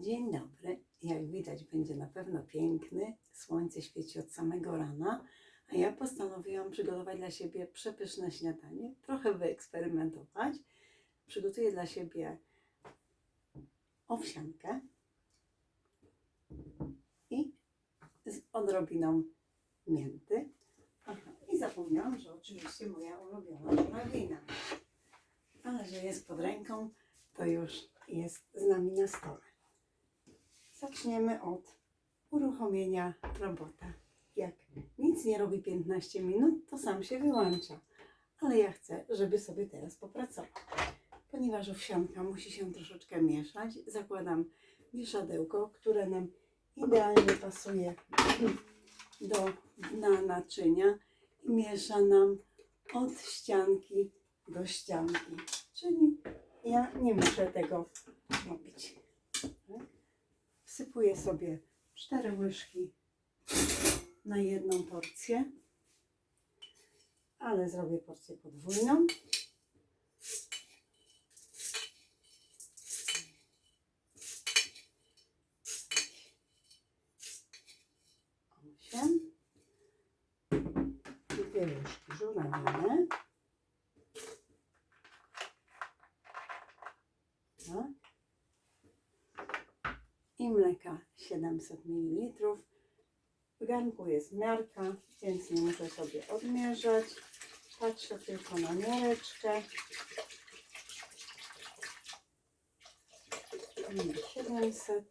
Dzień dobry. Jak widać, będzie na pewno piękny. Słońce świeci od samego rana, a ja postanowiłam przygotować dla siebie przepyszne śniadanie, trochę wyeksperymentować. Przygotuję dla siebie owsiankę i z odrobiną mięty. I zapomniałam, że oczywiście moja ulubiona żurawina. Ale że jest pod ręką, to już jest z nami na stole. Zaczniemy od uruchomienia robota. Jak nic nie robi 15 minut, to sam się wyłącza. Ale ja chcę, żeby sobie teraz popracował. Ponieważ owsianka musi się troszeczkę mieszać, zakładam mieszadełko, które nam idealnie pasuje do dna naczynia i miesza nam od ścianki do ścianki. Czyli ja nie muszę tego robić. Wsypuję sobie cztery łyżki na jedną porcję, ale zrobię porcję podwójną. Osiem. Dwie łyżki żurawiny. Tak. I mleka 700 ml. W garnku jest miarka, więc nie muszę sobie odmierzać. Patrzę tylko na miareczkę. Numer 700.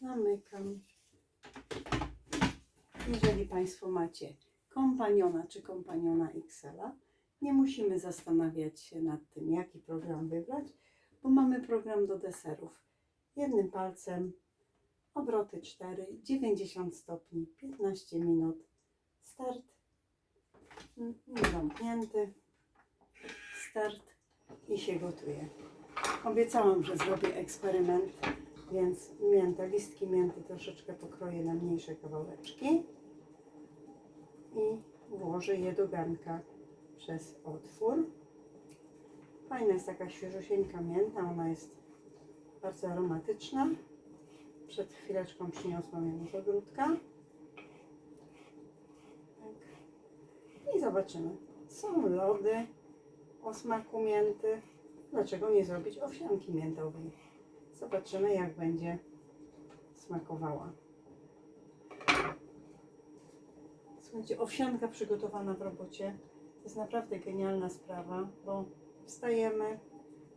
Zamykam. Jeżeli Państwo macie kompaniona czy kompaniona XL-a, nie musimy zastanawiać się nad tym, jaki program wybrać, bo mamy program do deserów. Jednym palcem, obroty 4, 90 stopni, 15 minut, start, zamknięty, start i się gotuje. Obiecałam, że zrobię eksperyment, więc miętę, listki mięty troszeczkę pokroję na mniejsze kawałeczki i włożę je do garnka przez otwór. Fajna jest taka świeżusieńka mięta, ona jest bardzo aromatyczna. Przed chwileczką przyniosłam ją z ogródka. Tak. I zobaczymy. Są lody o smaku mięty. Dlaczego nie zrobić owsianki miętowej? Zobaczymy, jak będzie smakowała. Słuchajcie, owsianka przygotowana w robocie to jest naprawdę genialna sprawa, bo wstajemy,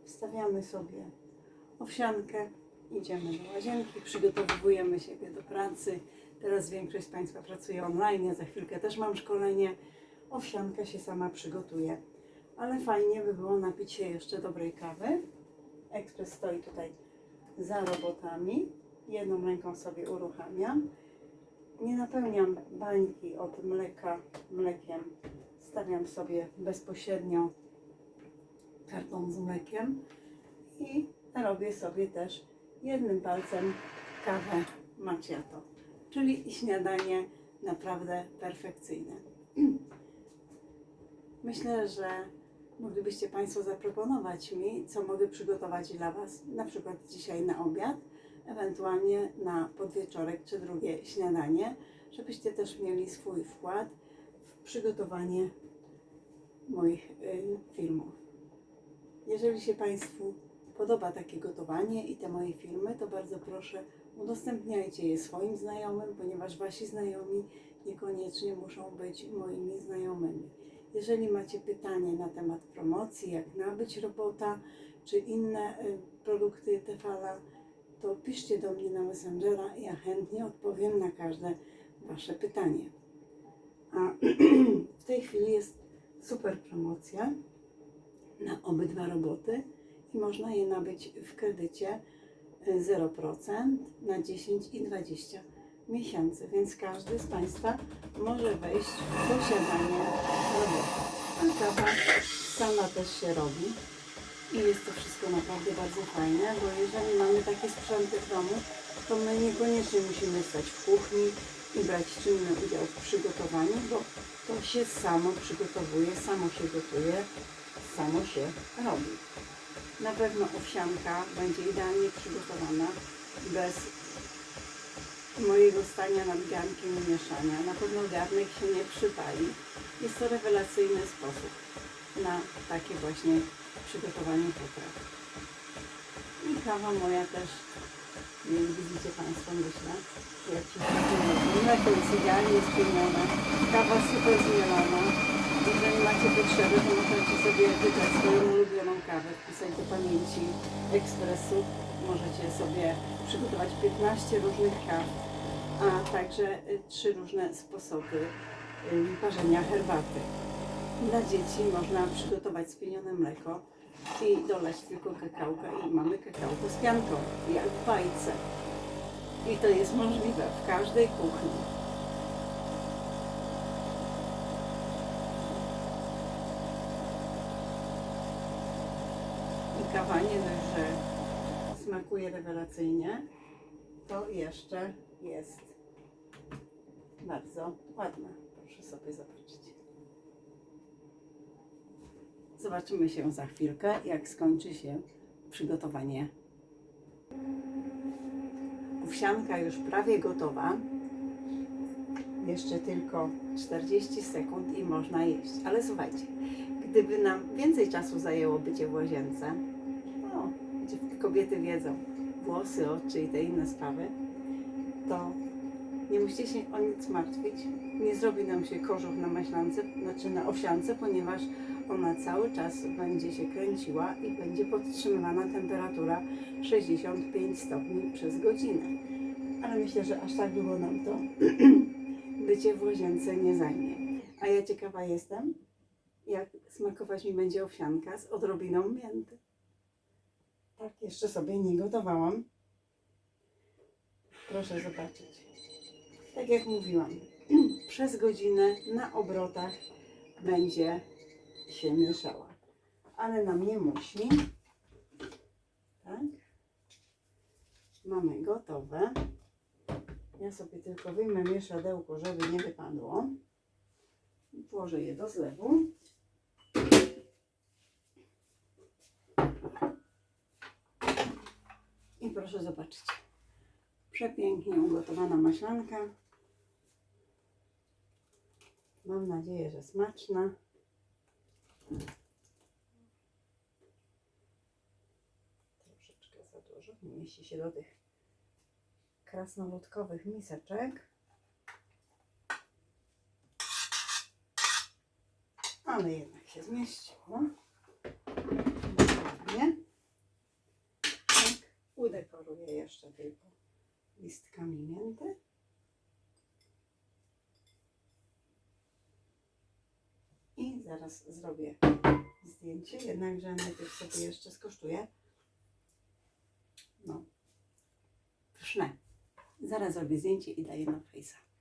wstawiamy sobie owsiankę, idziemy do łazienki, przygotowujemy siebie do pracy. Teraz większość z Państwa pracuje online, ja za chwilkę też mam szkolenie. Owsianka się sama przygotuje. Ale fajnie by było napić się jeszcze dobrej kawy. Ekspres stoi tutaj za robotami. Jedną ręką sobie uruchamiam. Nie napełniam bańki od mleka mlekiem. Stawiam sobie bezpośrednio karton z mlekiem i robię sobie też jednym palcem kawę macchiato, czyli śniadanie naprawdę perfekcyjne. Myślę, że moglibyście Państwo zaproponować mi, co mogę przygotować dla Was, na przykład dzisiaj na obiad, ewentualnie na podwieczorek czy drugie śniadanie, żebyście też mieli swój wkład w przygotowanie moich y, filmów. Jeżeli się Państwu podoba takie gotowanie i te moje filmy, to bardzo proszę udostępniajcie je swoim znajomym, ponieważ Wasi znajomi niekoniecznie muszą być moimi znajomymi. Jeżeli macie pytanie na temat promocji, jak nabyć robota, czy inne y, produkty Tefala, to piszcie do mnie na Messengera i ja chętnie odpowiem na każde Wasze pytanie. A w tej chwili jest super promocja na obydwa roboty i można je nabyć w kredycie y, 0% na 10 i 20 miesięcy, więc każdy z Państwa może wejść w posiadanie robota. A kawa sama też się robi i jest to wszystko naprawdę bardzo fajne, bo jeżeli mamy takie sprzęty w domu, to my niekoniecznie musimy stać w kuchni i brać czynny udział w przygotowaniu, bo to się samo przygotowuje, samo się gotuje, samo się robi. Na pewno owsianka będzie idealnie przygotowana bez mojego stania nad garnkiem i mieszania. Na pewno garnek się nie przypali. Jest to rewelacyjny sposób na takie właśnie przygotowanie potraw. I kawa moja też, widzicie Państwo, myślę, jak się. Mleko jest idealnie spienione, kawa super zmielona. Jeżeli macie potrzeby, to możecie sobie wybrać swoją ulubioną kawę, wpisać do pamięci ekspresu. Możecie sobie przygotować 15 różnych kaw, a także y, trzy różne sposoby y, parzenia herbaty. Dla dzieci można przygotować spienione mleko i dolać tylko kakałka i mamy kakałko z pianką, jak w bajce. I to jest możliwe w każdej kuchni. I kawa nie dość, że smakuje rewelacyjnie, to jeszcze jest bardzo ładna. Proszę sobie zobaczyć. Zobaczymy się za chwilkę, jak skończy się przygotowanie. Owsianka już prawie gotowa. Jeszcze tylko 40 sekund i można jeść. Ale słuchajcie, gdyby nam więcej czasu zajęło bycie w łazience, kobiety wiedzą, włosy, oczy i te inne sprawy, to nie musicie się o nic martwić. Nie zrobi nam się kożuch na maślance, znaczy na owsiance, ponieważ ona cały czas będzie się kręciła i będzie podtrzymywana temperatura 65 stopni przez godzinę. Ale myślę, że aż tak długo nam to bycie w łazience nie zajmie. A ja ciekawa jestem, jak smakować mi będzie owsianka z odrobiną mięty. Tak jeszcze sobie nie gotowałam. Proszę zobaczyć. Tak jak mówiłam, przez godzinę na obrotach będzie się mieszała. Ale nam nie musi. Tak. Mamy gotowe. Ja sobie tylko wyjmę mieszadełko, żeby nie wypadło. Włożę je do zlewu. I proszę zobaczyć. Przepięknie ugotowana maślanka. Mam nadzieję, że smaczna. Troszeczkę za dużo. Mieści się do tych krasnoludkowych miseczek. Ale jednak się zmieściło. Dokładnie. Tak. Udekoruję jeszcze tylko listkami mięty. I zaraz zrobię zdjęcie, jednakże najpierw sobie jeszcze skosztuję. No, pyszne. Zaraz zrobię zdjęcie i daję na Face'a.